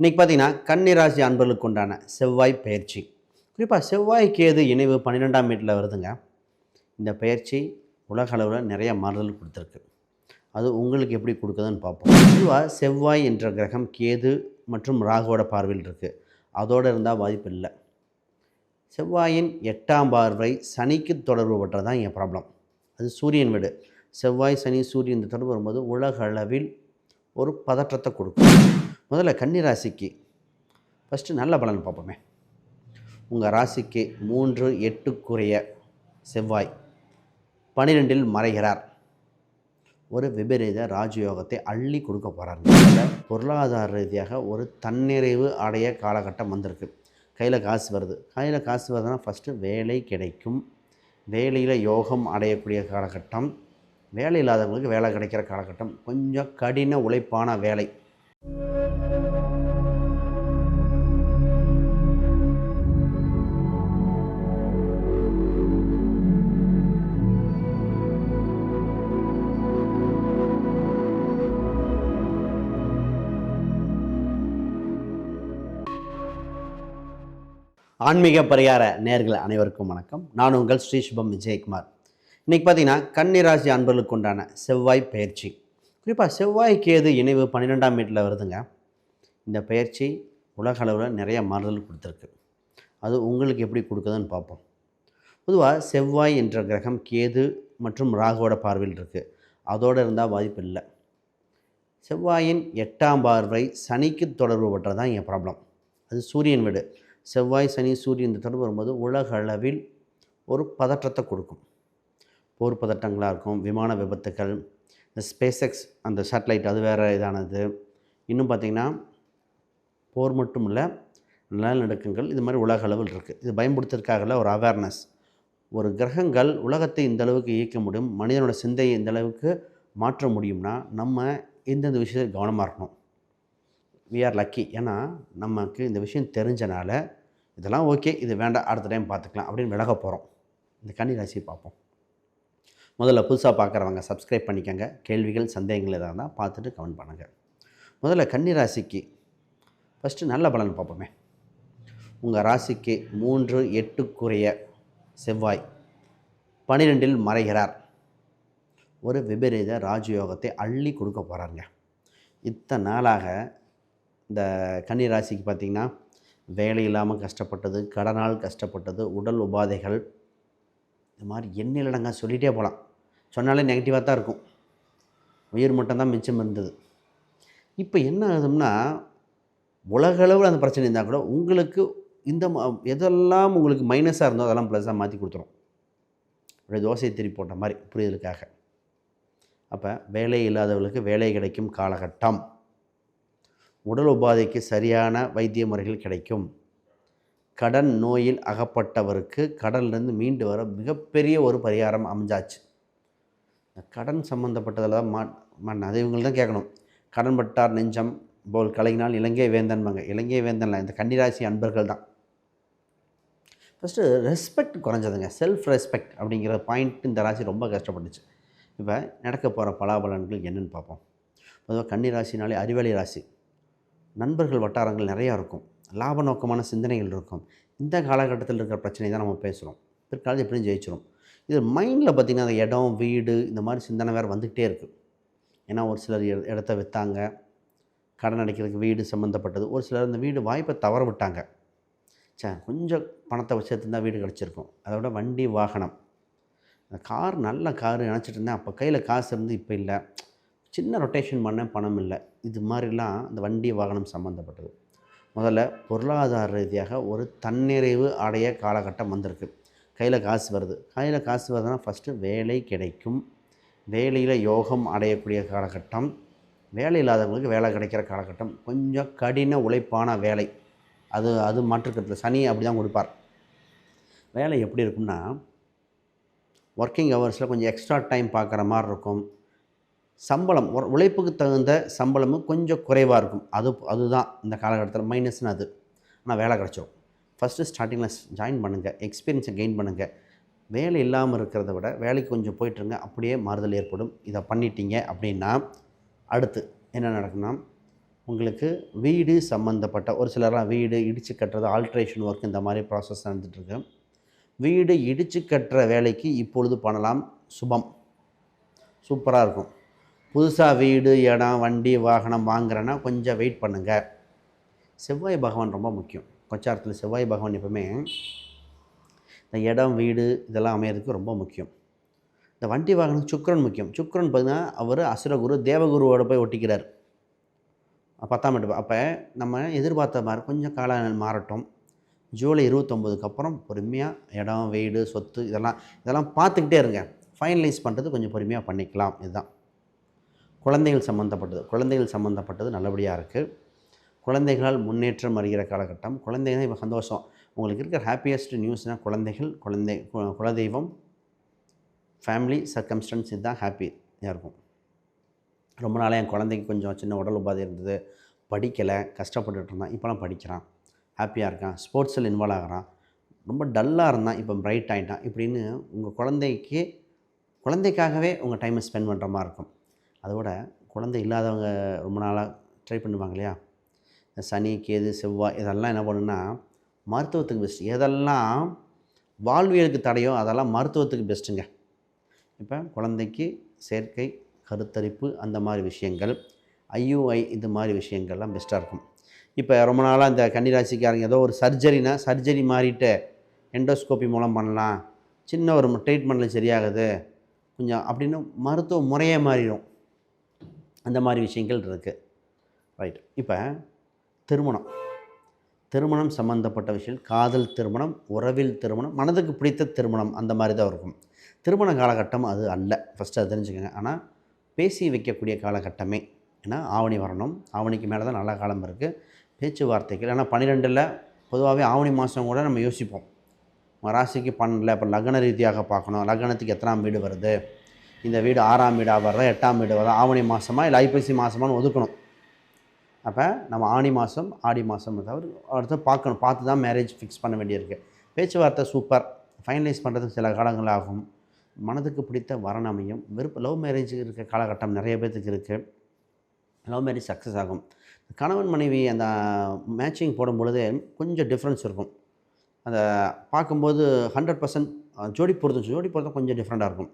இன்றைக்கி பார்த்தீங்கன்னா கன்னிராசி அன்பர்களுக்கு உண்டான செவ்வாய் பயிற்சி. குறிப்பாக செவ்வாய் கேது இணைவு பன்னிரெண்டாம் வீட்டில் வருதுங்க? இந்த பயிற்சி உலக அளவில் நிறைய மாறுதல் கொடுத்துருக்கு. அது உங்களுக்கு எப்படி கொடுக்குதுன்னு பார்ப்போம். பொதுவாக செவ்வாய் என்ற கிரகம் கேது மற்றும் ராகுவோட பார்வையில் இருக்குது அதோடு இருந்தால் வாய்ப்பு இல்லை. செவ்வாயின் எட்டாம் பார்வை சனிக்கு தொடர்பு பட்டது தான் என் ப்ராப்ளம். அது சூரியன் வீடு. செவ்வாய் சனி சூரியன் இந்த தொடர்பு வரும்போது உலக அளவில் ஒரு பதற்றத்தை கொடுக்கும். முதல்ல கன்னி ராசிக்கு ஃபஸ்ட்டு நல்ல பலன் பார்ப்போமே. உங்கள் ராசிக்கு மூன்று எட்டுக்குரிய செவ்வாய் பனிரெண்டில் மறைகிறார். ஒரு விபரீத ராஜயோகத்தை அள்ளி கொடுக்க போகிறாங்க பொருளாதார ரீதியாக ஒரு தன்னிறைவு அடைய காலகட்டம் வந்திருக்கு. கையில் காசு வருது. கையில் காசு வருதுன்னா ஃபஸ்ட்டு வேலை கிடைக்கும். வேலையில் யோகம் அடையக்கூடிய காலகட்டம். வேலை இல்லாதவங்களுக்கு வேலை கிடைக்கிற காலகட்டம். கொஞ்சம் கடின உழைப்பான வேலை. ஆன்மீக பரிகார நேர்கள் அனைவருக்கும் வணக்கம். நான் உங்கள் ஸ்ரீ சுபம் விஜயகுமார். இன்றைக்கி பார்த்தீங்கன்னா கன்னிராசி அன்பர்களுக்கு உண்டான செவ்வாய் பயிற்சி. குறிப்பாக செவ்வாய் கேது இணைவு பன்னிரெண்டாம் வீட்டில் வருதுங்க இந்த பயிற்சி உலக அளவில் நிறைய மாறுதல் கொடுத்துருக்கு. அது உங்களுக்கு எப்படி கொடுக்குதுன்னு பார்ப்போம். பொதுவாக செவ்வாய் என்ற கிரகம் கேது மற்றும் ராகுவோட பார்வையில் இருக்குது அதோடு இருந்தால் பாதிப்பு இல்லை. செவ்வாயின் எட்டாம் பார்வை சனிக்கு தொடர்பு பட்டது தான் என் ப்ராப்ளம். அது சூரியன் வீடு. செவ்வாய் சனி சூரியன் இந்த தொடர்பு வரும்போது உலக அளவில் ஒரு பதற்றத்தை கொடுக்கும். போர் பதட்டங்களாக இருக்கும் விமான விபத்துக்கள் ஸ்பேஸ் ஸ்பேஸ்எக்ஸ் அந்த சேட்டலைட் அது வேறு இதானது. இன்னும் பார்த்திங்கன்னா போர் மட்டும் இல்லை நிலநடுக்கங்கள் இது மாதிரி உலக அளவில் இருக்குது இது பயன்படுத்துறதுக்காகல ஒரு அவேர்னஸ் ஒரு கிரகங்கள் உலகத்தை இந்த அளவுக்கு இயக்க முடியும் மனிதனோட சிந்தையை இந்த அளவுக்கு மாற்ற முடியும்னா நம்ம எந்தெந்த விஷயத்தில் கவனமாக இருக்கணும்? வி ஆர் லக்கி ஏன்னா நமக்கு இந்த விஷயம் தெரிஞ்சனால இதெல்லாம் ஓகே இது வேண்டாம் அடுத்த டைம் பார்த்துக்கலாம் அப்படின்னு விலக போகிறோம் இந்த கன்னி ராசியை பார்ப்போம். முதல்ல புதுசாக பார்க்குறவங்க சப்ஸ்கிரைப் பண்ணிக்கோங்க. கேள்விகள் சந்தேகங்கள் எதாக இருந்தால் பார்த்துட்டு கமெண்ட் பண்ணுங்கள் முதல்ல கன்னி ராசிக்கு ஃபஸ்ட்டு நல்ல பலன் பார்ப்போமே. உங்கள் ராசிக்கு மூன்று எட்டுக்குரிய செவ்வாய் பனிரெண்டில் மறைகிறார். ஒரு விபரீத ராஜயோகத்தை அள்ளி கொடுக்க போகிறாருங்க இத்தனை நாளாக இந்த கன்னி ராசிக்கு பார்த்திங்கன்னா வேலை இல்லாமல் கஷ்டப்பட்டது கடனால் கஷ்டப்பட்டது உடல் உபாதைகள் இது மாதிரி எண்ணிலடங்க சொல்லிகிட்டே போகலாம் சொன்னாலே நெகட்டிவாக தான் இருக்கும். உயிர் மட்டும்தான் மிச்சம் இருந்தது. இப்போ என்ன ஆகுதுன்னா உலகளவில் அந்த பிரச்சனை இருந்தால் கூட உங்களுக்கு இந்த எதெல்லாம் உங்களுக்கு மைனஸாக இருந்தோ அதெல்லாம் ப்ளஸ்ஸாக மாற்றி கொடுத்துரும். அப்படியே தோசையை திருப்பி போட்ட மாதிரி புரிதலுக்காக. அப்போ வேலை இல்லாதவர்களுக்கு வேலை கிடைக்கும் காலகட்டம். உடல் உபாதைக்கு சரியான வைத்திய முறைகள் கிடைக்கும். கடன் நோயில் அகப்பட்டவருக்கு கடன்லேருந்து மீண்டு வர மிகப்பெரிய ஒரு பரிகாரம் அமைஞ்சாச்சு. கடன் சம்மந்தப்பட்டதில் தான் மா மண் அதை இவங்க தான் கேட்கணும். கடன் பட்டார் நெஞ்சம் போல் கலைஞனால் இலங்கை வேந்தன்பாங்க. இலங்கை வேந்தன்ல இந்த கன்னிராசி அன்பர்கள் தான். ஃபஸ்ட்டு ரெஸ்பெக்ட் குறைஞ்சதுங்க. செல்ஃப் ரெஸ்பெக்ட் அப்படிங்கிற பாயிண்ட் இந்த ராசி ரொம்ப கஷ்டப்பட்டுச்சு. இப்போ நடக்க போகிற பலாபலன்கள் என்னென்னு பார்ப்போம். பொதுவாக கன்னிராசினாலே அறிவாளி ராசி. நண்பர்கள் வட்டாரங்கள் நிறையா இருக்கும். லாப நோக்கமான சிந்தனைகள் இருக்கும். இந்த காலகட்டத்தில் இருக்கிற பிரச்சனை தான் நம்ம பேசுகிறோம் பிற்காலத்தில் எப்படியும் ஜெயிச்சிடும் இது மைண்டில் பார்த்திங்கன்னா அந்த இடம் வீடு இந்த மாதிரி சிந்தனை வேறு வந்துக்கிட்டே இருக்குது ஏன்னா ஒரு சிலர் இடத்த விற்றாங்க கடன் அடைக்கிறதுக்கு வீடு சம்மந்தப்பட்டது. ஒரு சிலர் இந்த வீடு வாய்ப்பை தவற விட்டாங்க. சே கொஞ்சம் பணத்தை வச்சுருந்தா வீடு கிடச்சிருக்கும். அதோட வண்டி வாகனம். அந்த கார் நல்ல கார் நினச்சிட்டு இருந்தேன். அப்போ கையில் காசு இருந்து இப்போ இல்லை. சின்ன ரொட்டேஷன் பண்ண பணம் இல்லை. இது மாதிரிலாம் அந்த வண்டி வாகனம் சம்மந்தப்பட்டது. முதல்ல பொருளாதார ரீதியாக ஒரு தன்னிறைவு அடைய காலகட்டம் வந்திருக்கு. கையில் காசு வருது. கையில் காசு வருதுன்னா ஃபஸ்ட்டு வேலை கிடைக்கும். வேலையில் யோகம் அடையக்கூடிய காலகட்டம். வேலை இல்லாதவங்களுக்கு வேலை கிடைக்கிற காலகட்டம். கொஞ்சம் கடின உழைப்பான வேலை. அது அது மாற்றுக்கத்தில் சனி அப்படி தான் கொடுப்பார். வேலை எப்படி இருக்கும்னா ஒர்க்கிங் ஹவர்ஸில் கொஞ்சம் எக்ஸ்ட்ரா டைம் பார்க்குற மாதிரி இருக்கும். சம்பளம் உழைப்புக்கு தகுந்த சம்பளமும் கொஞ்சம் குறைவாக இருக்கும். அது அதுதான் இந்த காலகட்டத்தில் மைனஸ்னு அது. ஆனால் வேலை கிடச்சோம் ஃபஸ்ட்டு ஸ்டார்டிங்கில் ஜாயின் பண்ணுங்கள் எக்ஸ்பீரியன்ஸை கெயின் பண்ணுங்கள் வேலை இல்லாமல் இருக்கிறத விட வேலைக்கு கொஞ்சம் போயிட்டுருங்க அப்படியே மாறுதல் ஏற்படும். இதை பண்ணிட்டீங்க அப்படின்னா அடுத்து என்ன நடக்குன்னா உங்களுக்கு வீடு சம்மந்தப்பட்ட ஒரு சிலர்லாம் வீடு இடித்து கட்டுறது ஆல்ட்ரேஷன் ஒர்க் இந்த மாதிரி ப்ராசஸ் நடந்துகிட்ருக்கு வீடு இடித்து கட்டுற வேலைக்கு இப்பொழுது பண்ணலாம் சுபம். சூப்பராக இருக்கும். புதுசாக வீடு இடம் வண்டி வாகனம் வாங்குறேன்னா கொஞ்சம் வெயிட் பண்ணுங்கள் செவ்வாய் பகவான் ரொம்ப முக்கியம். கொச்சாரத்தில் செவ்வாய் பகவான் எப்பவுமே இந்த இடம் வீடு இதெல்லாம் அமையிறதுக்கு ரொம்ப முக்கியம். இந்த வண்டி வாகனம் சுக்கிரன் முக்கியம். சுக்ரன் பார்த்தீங்கன்னா அவர் அசுரகுரு தேவகுருவோட போய் ஒட்டிக்கிறார். பத்தாம் எட்டு அப்போ நம்ம எதிர்பார்த்த மாதிரி கொஞ்சம் காலம் மாறட்டும். ஜூலை இருபத்தொம்போதுக்கு அப்புறம் பொறுமையாக இடம் வீடு சொத்து இதெல்லாம் இதெல்லாம் பார்த்துக்கிட்டே இருங்க. ஃபைனலைஸ் பண்ணுறது கொஞ்சம் பொறுமையாக பண்ணிக்கலாம். இதுதான். குழந்தைகள் சம்மந்தப்பட்டது குழந்தைகள் சம்மந்தப்பட்டது நல்லபடியாக இருக்குது குழந்தைகளால் முன்னேற்றம் வருகிற காலகட்டம். குழந்தைங்க இப்போ சந்தோஷம். உங்களுக்கு இருக்கிற ஹாப்பியஸ்ட் நியூஸ்னால் குழந்தைகள் குழந்தை கு- குலதெய்வம் ஃபேமிலி சர்க்கம்ஸ்டன்ஸ் இதுதான் ஹாப்பியாக இருக்கும். ரொம்ப நாளாக என் குழந்தைக்கு கொஞ்சம் சின்ன உடல் உபாதை இருந்தது. படிக்கலை கஷ்டப்பட்டுட்டு இருந்தான். இப்போலாம் படிக்கிறான். ஹாப்பியாக இருக்கான். ஸ்போர்ட்ஸில் இன்வால்வ் ஆகிறான். ரொம்ப டல்லாக இருந்தான். இப்போ பிரைட் ஆகிட்டான் இப்படின்னு உங்கள் குழந்தைக்கு குழந்தைக்காகவே உங்கள் டைமை ஸ்பெண்ட் பண்ணுற மாதிரி இருக்கும். அதோட குழந்தை இல்லாதவங்க ரொம்ப நாளாக ட்ரை பண்ணுவாங்க இல்லையா? சனி கேது செவ்வாய் இதெல்லாம் என்ன பண்ணுன்னா மருத்துவத்துக்கு பெஸ்ட் எதெல்லாம் வாழ்வியலுக்கு தடையோ அதெல்லாம் மருத்துவத்துக்கு பெஸ்ட்டுங்க இப்போ குழந்தைக்கு சேர்க்கை கருத்தரிப்பு அந்த மாதிரி விஷயங்கள் ஐயூஐ இந்த மாதிரி விஷயங்கள்லாம் பெஸ்ட்டாக இருக்கும். இப்போ ரொம்ப நாளாக இந்த கன்னிராசிக்காரங்க ஏதோ ஒரு சர்ஜரினா சர்ஜரி மாறிட்டு எண்டோஸ்கோப்பி மூலம் பண்ணலாம். சின்ன ஒரு ட்ரீட்மெண்ட்டில் சரியாகுது. கொஞ்சம் அப்படின்னு மருத்துவ முறையே மாறிடும் அந்த மாதிரி விஷயங்கள் இருக்குது ரைட் இப்போ திருமணம். திருமணம் சம்மந்தப்பட்ட விஷயம். காதல் திருமணம் உறவில் திருமணம் மனதுக்கு பிடித்த திருமணம் அந்த மாதிரி தான் இருக்கும். திருமண காலகட்டம் அது அல்ல. ஃபஸ்ட்டு அது தெரிஞ்சுக்கோங்க. ஆனால் பேசி வைக்கக்கூடிய காலகட்டமே. ஏன்னா ஆவணி வரணும். ஆவணிக்கு மேலே தான் நல்ல காலம் இருக்குது பேச்சுவார்த்தைகள். ஆனால் பன்னிரெண்டில் பொதுவாகவே ஆவணி மாதம் கூட நம்ம யோசிப்போம். ராசிக்கு பன்னெண்டில் இப்போ லக்ன ரீதியாக பார்க்கணும். லக்னத்துக்கு எத்தனாம் வீடு வருது? இந்த வீடு ஆறாம் வீடாக வருதா எட்டாம் வீடு வருதா ஆவணி மாதமா இல்லை ஐப்பசி மாதமானு ஒதுக்கணும். அப்போ நம்ம ஆணி மாதம் ஆடி மாதம் தவிர அடுத்து பார்க்கணும். பார்த்து தான் மேரேஜ் ஃபிக்ஸ் பண்ண வேண்டியிருக்கு. பேச்சுவார்த்தை சூப்பர் ஃபைனலைஸ் பண்ணுறதுக்கு சில காலங்கள் ஆகும். மனதுக்கு பிடித்த வரன் அமையும். விருப்ப லவ் மேரேஜ் இருக்க காலகட்டம் நிறைய பேர்த்துக்கு இருக்குது லவ் மேரேஜ் சக்ஸஸ் ஆகும். கணவன் மனைவி அந்த மேட்சிங் போடும்பொழுது கொஞ்சம் டிஃப்ரென்ஸ் இருக்கும். அந்த பார்க்கும்போது ஹண்ட்ரட் பர்சன்ட் ஜோடி பொருத்தம் ஜோடி பொறுத்தும் கொஞ்சம் டிஃப்ரெண்ட்டாக இருக்கும்.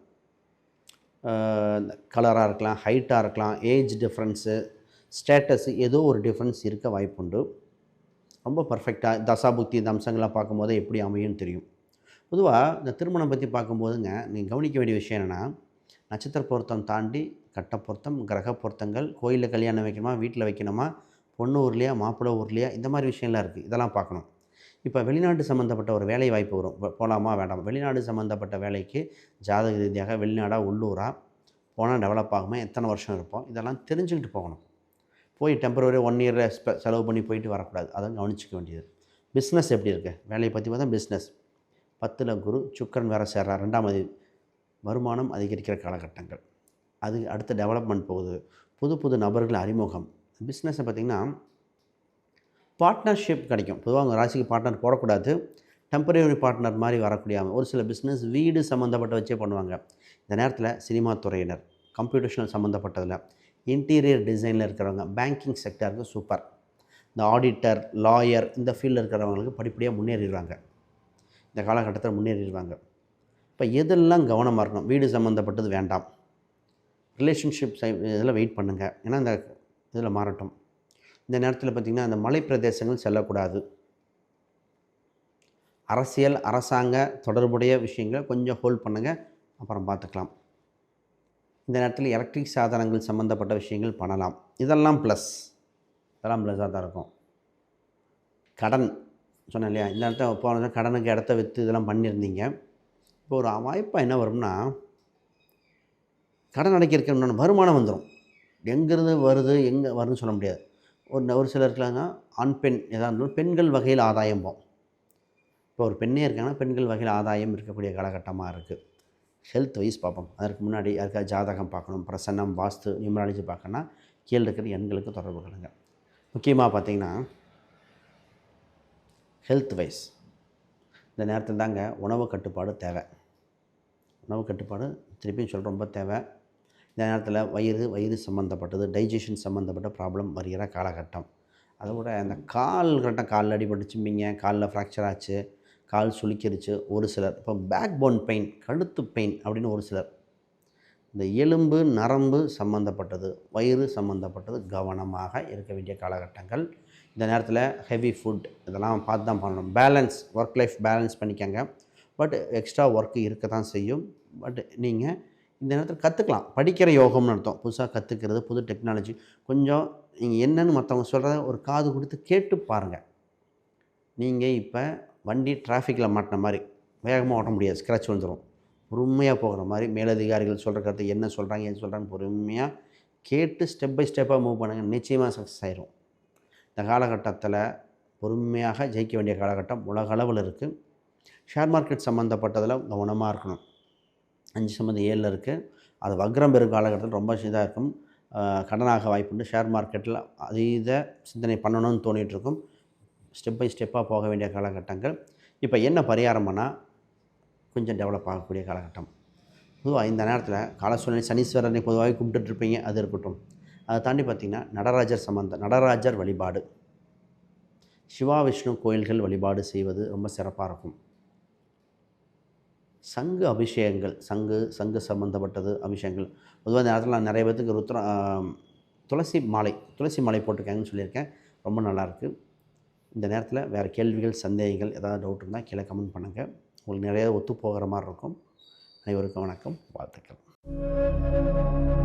கலராக இருக்கலாம் ஹைட்டாக இருக்கலாம் ஏஜ் டிஃப்ரென்ஸு ஸ்டேட்டஸ் ஏதோ ஒரு டிஃப்ரென்ஸ் இருக்க வாய்ப்புண்டு. ரொம்ப பர்ஃபெக்டாக தசாபுக்தி இந்த அம்சங்கள்லாம் பார்க்கும்போது எப்படி அமையும்னு தெரியும். பொதுவாக இந்த திருமணம் பற்றி பார்க்கும்போதுங்க நீங்கள் கவனிக்க வேண்டிய விஷயம் என்னென்னா நட்சத்திர பொருத்தம் தாண்டி கட்ட பொருத்தம் கிரக பொருத்தங்கள் கோயிலில் கல்யாணம் வைக்கணுமா வீட்டில் வைக்கணுமா பொண்ணு ஊர்லையா மாப்பிள்ளை ஊர்லையா இந்த மாதிரி விஷயம்லாம் இருக்குது இதெல்லாம் பார்க்கணும். இப்போ வெளிநாட்டு சம்மந்தப்பட்ட ஒரு வேலை வாய்ப்பு வரும். போகலாமா வேண்டாம்? வெளிநாடு சம்மந்தப்பட்ட வேலைக்கு ஜாதக ரீதியாக வெளிநாடாக உள்ளூராக போனால் டெவலப் ஆகுமா எத்தனை வருஷம் இருப்போம்? இதெல்லாம் தெரிஞ்சுக்கிட்டு போகணும். போய் டெம்பரவரி ஒன் இயர் செலவு பண்ணி போயிட்டு வரக்கூடாது. அதான் கவனிச்சிக்க வேண்டியது. பிஸ்னஸ் எப்படி இருக்குது வேலையை பற்றி பார்த்தா பிஸ்னஸ் பத்தில் குரு சுக்கரன் வேறு சேர்றார். ரெண்டாம் வருமானம் அதிகரிக்கிற காலகட்டங்கள். அது அடுத்த டெவலப்மெண்ட் போகுது. புது புது நபர்கள் அறிமுகம். பிஸ்னஸை பார்த்திங்கன்னா பார்ட்னர்ஷிப் கிடைக்கும். பொதுவாக உங்கள் ராசிக்கு பார்ட்னர் போடக்கூடாது. டெம்பரரி பார்ட்னர் மாதிரி வரக்கூடிய ஒரு சில பிஸ்னஸ் வீடு சம்மந்தப்பட்ட வச்சே பண்ணுவாங்க. இந்த நேரத்தில் சினிமா துறையினர் கம்ப்யூட்டேஷனல் சம்மந்தப்பட்டதில் இன்டீரியர் டிசைனில் இருக்கிறவங்க பேங்கிங் செக்டருக்கு சூப்பர் இந்த ஆடிட்டர் லாயர் இந்த ஃபீல்டில் இருக்கிறவங்களுக்கு படிப்படியாக முன்னேறிடுவாங்க. இந்த காலகட்டத்தில் முன்னேறிடுவாங்க. இப்போ எதெல்லாம் கவனமாக இருக்கணும்? வீடு சம்மந்தப்பட்டது வேண்டாம். ரிலேஷன்ஷிப் சை இதெல்லாம் வெயிட் பண்ணுங்கள் ஏன்னா இந்த இதில் மாறட்டும். இந்த நேரத்தில் பார்த்திங்கன்னா அந்த மலை பிரதேசங்கள் செல்லக்கூடாது. அரசியல் அரசாங்க தொடர்புடைய விஷயங்களை கொஞ்சம் ஹோல்ட் பண்ணுங்கள் அப்புறம் பார்த்துக்கலாம் இந்த நேரத்தில் எலக்ட்ரிக் சாதனங்கள் சம்மந்தப்பட்ட விஷயங்கள் பண்ணலாம். இதெல்லாம் ப்ளஸ் இதெல்லாம் ப்ளஸ்ஸாக தான் இருக்கும். கடன் சொன்னேன் இல்லையா? இந்த நேரத்தில் போன கடனுக்கு இடத்த விற்று இதெல்லாம் பண்ணியிருந்தீங்க. இப்போ ஒரு வாய்ப்பாக என்ன வரும்னா கடன் அடைக்கிறதுக்கு இன்னொன்று வருமானம் வந்துடும் எங்கேருந்து வருது எங்கே வருதுன்னு சொல்ல முடியாது. ஒரு ஒரு சிலருக்குலாங்க ஆண் பெண் எதாக இருந்தாலும் பெண்கள் வகையில் ஆதாயம் போகும் இப்போ ஒரு பெண்ணே இருக்காங்கன்னா பெண்கள் வகையில் ஆதாயம் இருக்கக்கூடிய காலகட்டமாக இருக்குது ஹெல்த் வைஸ் பார்ப்போம். அதற்கு முன்னாடி யாருக்காவது ஜாதகம் பார்க்கணும் பிரசன்னம் வாஸ்து நியூமராலஜி பார்க்கணும்னா கீழே இருக்கிற எண்களுக்கு தொடர்பு கொள்ளுங்க. முக்கியமாக பார்த்தீங்கன்னா ஹெல்த் வைஸ் இந்த நேரத்தில் தாங்க உணவு கட்டுப்பாடு தேவை. உணவு கட்டுப்பாடு திருப்பியும் சொல்ல ரொம்ப தேவை. இந்த நேரத்தில் வயிறு வயிறு சம்மந்தப்பட்டது டைஜஷன் சம்மந்தப்பட்ட ப்ராப்ளம் வருகிற காலகட்டம். அதை விட அந்த கால் கரெக்டாக காலில் அடிபட்டுச்சும்பிங்க காலில் ஃப்ராக்சர் ஆச்சு கால் சுளிக்கிருச்சு. ஒரு சிலர் இப்போ பேக் போன் பெயின் கழுத்து பெயின் அப்படின்னு ஒரு சிலர். இந்த எலும்பு நரம்பு சம்மந்தப்பட்டது வயிறு சம்மந்தப்பட்டது கவனமாக இருக்க வேண்டிய காலகட்டங்கள். இந்த நேரத்தில் ஹெவி ஃபுட் இதெல்லாம் பார்த்து தான் பண்ணணும். பேலன்ஸ் ஒர்க் லைஃப் பேலன்ஸ் பண்ணிக்கோங்க. பட் எக்ஸ்ட்ரா ஒர்க்கு இருக்க தான் செய்யும். பட் நீங்கள் இந்த நேரத்தில் கற்றுக்கலாம் படிக்கிற யோகம்னு அர்த்தம். புதுசாக கற்றுக்கிறது புது டெக்னாலஜி கொஞ்சம் நீங்கள் என்னென்னு மற்றவங்க சொல்கிறத ஒரு காது கொடுத்து கேட்டு பாருங்கள் நீங்கள் இப்போ வண்டி டிராஃபிக்கில் மாட்டின மாதிரி வேகமாக ஓட்ட முடியாது. ஸ்க்ராட்ச் வந்துடும் பொறுமையாக போகிற மாதிரி மேலதிகாரிகள் சொல்கிற கருத்து என்ன சொல்கிறாங்க ஏது சொல்கிறாங்க பொறுமையாக கேட்டு ஸ்டெப் பை ஸ்டெப்பாக மூவ் பண்ணுங்கள் நிச்சயமாக சக்ஸஸ் ஆயிரும். இந்த காலகட்டத்தில் பொறுமையாக ஜெயிக்க வேண்டிய காலகட்டம் உலக அளவில் இருக்குது ஷேர் மார்க்கெட் சம்மந்தப்பட்டதில் கவனமாக இருக்கணும். அஞ்சு சம்மந்தம் ஏழில் இருக்குது அது வக்ரம் பெறும் காலகட்டத்தில் ரொம்ப இதாக இருக்கும். கடனாக வாய்ப்புண்டு. ஷேர் மார்க்கெட்டில் அதீத சிந்தனை பண்ணணும்னு தோணிட்டு இருக்கும். ஸ்டெப் பை ஸ்டெப்பாக போக வேண்டிய காலகட்டங்கள். இப்போ என்ன பரிகாரம்னா கொஞ்சம் டெவலப் ஆகக்கூடிய காலகட்டம். பொதுவாக இந்த நேரத்தில் காலசூழ்நிலை சனீஸ்வரனை பொதுவாக கும்பிட்டுட்ருப்பீங்க அது இருக்கட்டும். அதை தாண்டி பார்த்திங்கன்னா நடராஜர் சம்பந்த நடராஜர் வழிபாடு. சிவா விஷ்ணு கோயில்கள் வழிபாடு செய்வது ரொம்ப சிறப்பாக இருக்கும். சங்கு அபிஷேகங்கள் சங்கு சங்கு சம்மந்தப்பட்டது அபிஷேகங்கள். பொதுவாக இந்த நேரத்தில் நான் நிறைய பேர்த்துக்கு ருத்ர துளசி மாலை துளசி மாலை போட்டிருக்காங்கன்னு சொல்லியிருக்கேன். ரொம்ப நல்லாயிருக்கு இந்த நேரத்தில் வேறு கேள்விகள் சந்தேகங்கள் ஏதாவது டவுட் இருந்தால் கீழே கமெண்ட் பண்ணுங்கள் உங்களுக்கு நிறைய ஒத்து போகிற மாதிரி இருக்கும். அனைவருக்கும் வணக்கம். வாழ்த்துக்கள்.